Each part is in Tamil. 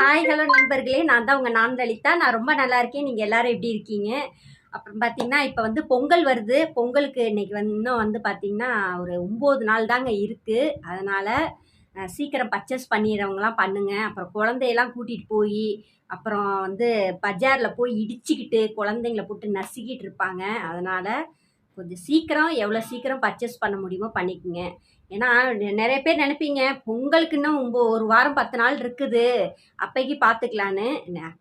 ஹாய் ஹலோ நண்பர்களே. நான் தான் உங்கள் நான் லலிதா நான் ரொம்ப நல்லா இருக்கேன். நீங்கள் எல்லாரும் எப்படி இருக்கீங்க? அப்புறம் பார்த்தீங்கன்னா இப்போ வந்து பொங்கல் வருது. பொங்கலுக்கு இன்னைக்கு வந்து இன்னும் வந்து பார்த்தீங்கன்னா ஒரு ஒம்பது நாள் தாங்க இருக்குது அதனால் சீக்கிரம் பர்ச்சேஸ் பண்ணிடுறவங்களாம் பண்ணுங்க. அப்புறம் குழந்தையெல்லாம் கூட்டிகிட்டு போய் அப்புறம் வந்து பஜாரில் போய் இடிச்சுக்கிட்டு குழந்தைங்கள போட்டு நசுக்கிட்டு இருப்பாங்க. அதனால் கொஞ்சம் சீக்கிரம் எவ்வளோ சீக்கிரம் பர்ச்சேஸ் பண்ண முடியுமோ பண்ணிக்கோங்க. ஏன்னா நிறைய பேர் நினைப்பீங்க பொங்கலுக்கு இன்னும் ஒம்ப- ஒரு வாரம் பத்து நாள் இருக்குது. அப்பைக்கு பார்த்துக்கலான்னு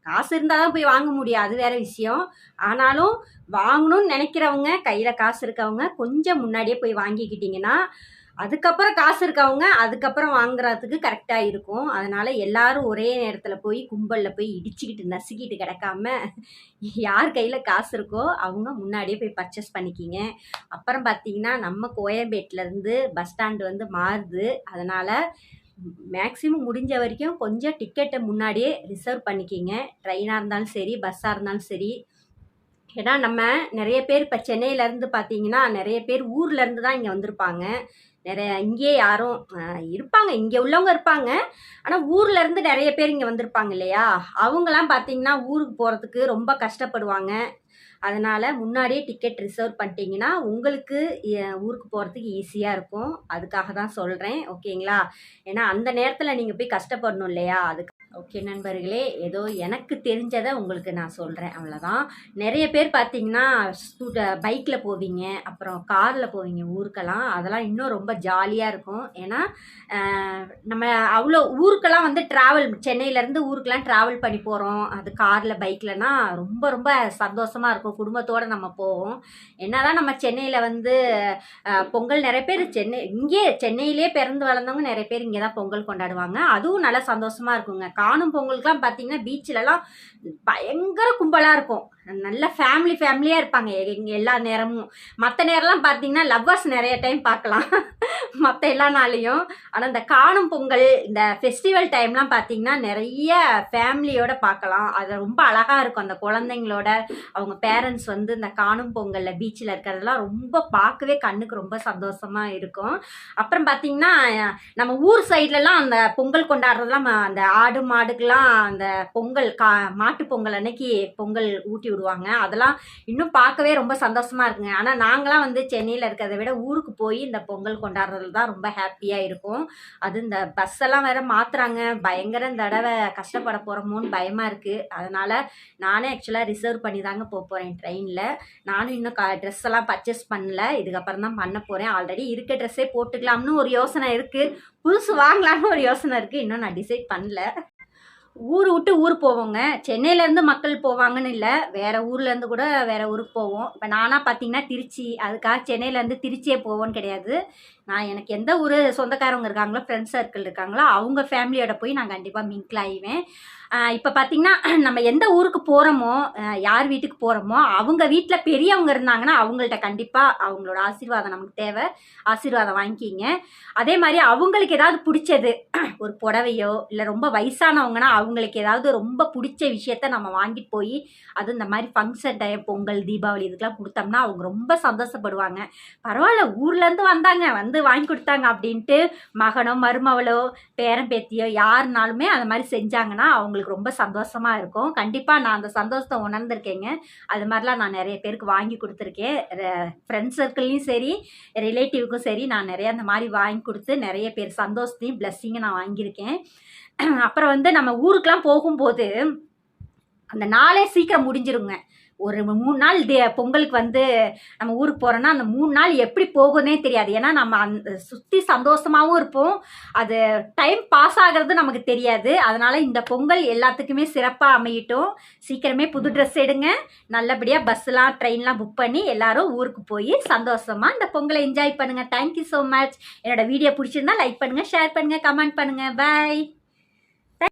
காசு இருந்தால் தான் போய் வாங்க முடியும் அது வேறு விஷயம். ஆனாலும் வாங்கணும்னு நினைக்கிறவங்க கையில் காசு இருக்கவங்க கொஞ்சம் முன்னாடியே போய் வாங்கிக்கிட்டிங்கன்னா அதுக்கப்புறம் காசு இருக்கவங்க அதுக்கப்புறம் வாங்குறதுக்கு கரெக்டாக இருக்கும். அதனால் எல்லாரும் ஒரே நேரத்தில் போய் கும்பலில் போய் இடிச்சுக்கிட்டு நசுக்கிட்டு கிடக்காம யார் கையில் காசு இருக்கோ அவங்க முன்னாடியே போய் பர்ச்சேஸ் பண்ணிக்கிங்க. அப்புறம் பார்த்தீங்கன்னா நம்ம கோயம்பேட்டிலேருந்து பஸ் ஸ்டாண்டு வந்து மாறுது. அதனால் மேக்ஸிமம் முடிஞ்ச வரைக்கும் கொஞ்சம் டிக்கெட்டை முன்னாடியே ரிசர்வ் பண்ணிக்கிங்க. ட்ரெயினாக இருந்தாலும் சரி பஸ்ஸாக இருந்தாலும் சரி. ஏன்னா நம்ம நிறைய பேர் இப்போ சென்னையிலேருந்து பார்த்தீங்கன்னா நிறைய பேர் ஊர்லேருந்து தான் இங்கே வந்திருப்பாங்க. நிறைய இங்கேயே யாரும் இருப்பாங்க. இங்கே உள்ளவங்க இருப்பாங்க. ஆனால் ஊர்லேருந்து நிறைய பேர் இங்கே வந்திருப்பாங்க இல்லையா? அவங்களாம் பார்த்தீங்கன்னா ஊருக்கு போகிறதுக்கு ரொம்ப கஷ்டப்படுவாங்க. அதனால் முன்னாடியே டிக்கெட் ரிசர்வ் பண்ணிட்டீங்கன்னா உங்களுக்கு ஊருக்கு போகிறதுக்கு ஈஸியாக இருக்கும். அதுக்காக தான் சொல்கிறேன் ஓகேங்களா? ஏன்னா அந்த நேரத்தில் நீங்கள் போய் கஷ்டப்படணும் இல்லையா? அதுக்கு ஓகே நண்பர்களே ஏதோ எனக்கு தெரிஞ்சதை உங்களுக்கு நான் சொல்கிறேன் அவ்வளோதான் நிறைய பேர் பார்த்தீங்கன்னா ஸ்கூட்ட பைக்கில் போவீங்க அப்புறம் காரில் போவீங்க ஊருக்கெல்லாம். அதெல்லாம் இன்னும் ரொம்ப ஜாலியாக இருக்கும். ஏன்னா நம்ம அவ்வளோ ஊருக்கெல்லாம் வந்து ட்ராவல் சென்னையிலேருந்து ஊருக்கெல்லாம் ட்ராவல் பண்ணி போகிறோம் அது காரில் பைக்லனா ரொம்ப ரொம்ப சந்தோஷமாக இருக்கும். குடும்பத்தோடு நம்ம போவோம். என்ன தான் நம்ம சென்னையில் வந்து பொங்கல் நிறைய பேர் சென்னை இங்கே சென்னையிலே பிறந்து வளர்ந்தவங்க நிறைய பேர் இங்கே தான் பொங்கல் கொண்டாடுவாங்க. அதுவும் நல்லா சந்தோஷமாக இருக்குங்க. காணும் பொங்கலுக்குலாம் பார்த்தீங்கன்னா பீச்சிலலாம் பயங்கர கும்பலாக இருக்கும். நல்ல ஃபேமிலி ஃபேமிலியாக இருப்பாங்க. எங்கள் எல்லா நேரமும். மற்ற நேரம்லாம் பார்த்தீங்கன்னா லவ்வர்ஸ் நிறைய டைம் பார்க்கலாம். மற்ற எல்லா நாளையும் ஆனால் இந்த காணும் பொங்கல் இந்த ஃபெஸ்டிவல் டைம்லாம் பார்த்தீங்கன்னா நிறைய ஃபேமிலியோட பார்க்கலாம். அது ரொம்ப அழகாக இருக்கும். அந்த குழந்தைங்களோட அவங்க பேரண்ட்ஸ் வந்து இந்த காணும் பொங்கலில் பீச்சில் இருக்கிறதெல்லாம் ரொம்ப பார்க்கவே கண்ணுக்கு ரொம்ப சந்தோஷமாக இருக்கும். அப்புறம் பார்த்தீங்கன்னா நம்ம ஊர் சைட்லலாம் அந்த பொங்கல் கொண்டாடுறதுலாம் அந்த ஆடு மாடுக்கெல்லாம் அந்த பொங்கல் கா மாட்டு பொங்கல் அன்னைக்கு பொங்கல் ஊட்டி விடுவாங்க. அதெல்லாம் இன்னும் பார்க்கவே ரொம்ப சந்தோஷமா இருக்குங்க. ஆனால் நாங்களாம் வந்து சென்னையில் இருக்கிறத விட ஊருக்கு போய் இந்த பொங்கல் கொண்டாடுறதுல தான் ரொம்ப ஹாப்பியாக இருக்கும். அது இந்த பஸ் எல்லாம் வேற மாத்துறாங்க. பயங்கர இந்த தடவை கஷ்டப்பட போகிறோமோன்னு பயமாக இருக்குது அதனால் நானே ஆக்சுவலாக ரிசர்வ் பண்ணி தாங்க போக போகிறேன் ட்ரெயினில் நானும் இன்னும் க ட்ரெஸ் எல்லாம் பர்ச்சேஸ் பண்ணல. இதுக்கப்புறம் தான் பண்ண போகிறேன் ஆல்ரெடி இருக்க ட்ரெஸ்ஸே போட்டுக்கலாம்னு ஒரு யோசனை இருக்குது புதுசு வாங்கலாம்னு ஒரு யோசனை இருக்குது இன்னும் நான் டிசைட் பண்ணல. ஊர் விட்டு ஊர் போவோங்க. சென்னையிலேருந்து மக்கள் போவாங்கன்னு இல்லை. வேறு ஊர்லேருந்து கூட வேறு ஊருக்கு போவோம். இப்போ நானாக பார்த்தீங்கன்னா திருச்சி. அதுக்காக சென்னையிலேருந்து திருச்சியே போவோன்னு கிடையாது. நான் எனக்கு எந்த ஊர் சொந்தக்காரவங்க இருக்காங்களோ ஃப்ரெண்ட்ஸ் சர்க்கிள் இருக்காங்களோ அவங்க ஃபேமிலியோட போய் நான் கண்டிப்பாக மிங்கிள் ஆயிவேன் இப்போ பார்த்தீங்கன்னா நம்ம எந்த ஊருக்கு போகிறோமோ யார் வீட்டுக்கு போகிறோமோ அவங்க வீட்டில் பெரியவங்க இருந்தாங்கன்னா அவங்கள்ட்ட கண்டிப்பாக அவங்களோட ஆசீர்வாதம் நமக்கு தேவை. ஆசீர்வாதம் வாங்கிக்கிங்க. அதே மாதிரி அவங்களுக்கு ஏதாவது பிடிச்சது ஒரு புடவையோ இல்லை ரொம்ப வயசானவங்கன்னா அவங்களுக்கு ஏதாவது ரொம்ப பிடிச்ச விஷயத்த நம்ம வாங்கிட்டு போய் அது இந்த மாதிரி ஃபங்க்ஷன் டைம் பொங்கல் தீபாவளி இதுக்கெல்லாம் கொடுத்தோம்னா அவங்க ரொம்ப சந்தோஷப்படுவாங்க. பரவாயில்ல ஊர்லேருந்து வந்தாங்க வந்து வாங்கி கொடுத்தாங்க அப்படின்ட்டு மகனோ மருமவளோ பேரன் பேத்தியோ யாருனாலுமே அந்த மாதிரி செஞ்சாங்கன்னா அவங்களுக்கு ரொம்ப சந்தோஷமா இருக்கும். கண்டிப்பாக நான் அந்த சந்தோஷத்தை உணர்ந்திருக்கேங்க. அது மாதிரிலாம் நான் நிறைய பேருக்கு வாங்கி கொடுத்துருக்கேன். ஃப்ரெண்ட்ஸ் சர்க்கிள்லையும் சரி ரிலேட்டிவ்க்கும் சரி நான் நிறைய அந்த மாதிரி வாங்கி கொடுத்து நிறைய பேர் சந்தோஷத்தையும் பிளஸ்ஸிங்கும் நான் வாங்கியிருக்கேன். அப்புறம் வந்து நம்ம ஊருக்கெலாம் போகும்போது அந்த நாளே சீக்கிரம் முடிஞ்சிருங்க. ஒரு மூணு நாள் தே- பொங்கலுக்கு வந்து நம்ம ஊருக்கு போகிறோன்னா அந்த மூணு நாள் எப்படி போகுதுன்னே தெரியாது. ஏன்னா நம்ம அந்த சுற்றி சந்தோஷமாகவும் இருப்போம். அது டைம் பாஸ் ஆகிறது நமக்கு தெரியாது. அதனால் இந்த பொங்கல் எல்லாத்துக்குமே சிறப்பாக அமையட்டும். சீக்கிரமே புது ட்ரெஸ் எடுங்க. நல்லபடியாக பஸ்ஸெலாம் ட்ரெயின்லாம் புக் பண்ணி எல்லாரும் ஊருக்கு போய் சந்தோஷமாக இந்த பொங்கலை என்ஜாய் பண்ணுங்கள் தேங்க்யூ ஸோ மச் என்னோட வீடியோ பிடிச்சிருந்தா லைக் பண்ணுங்கள் ஷேர் பண்ணுங்கள் கமெண்ட் பண்ணுங்கள் பை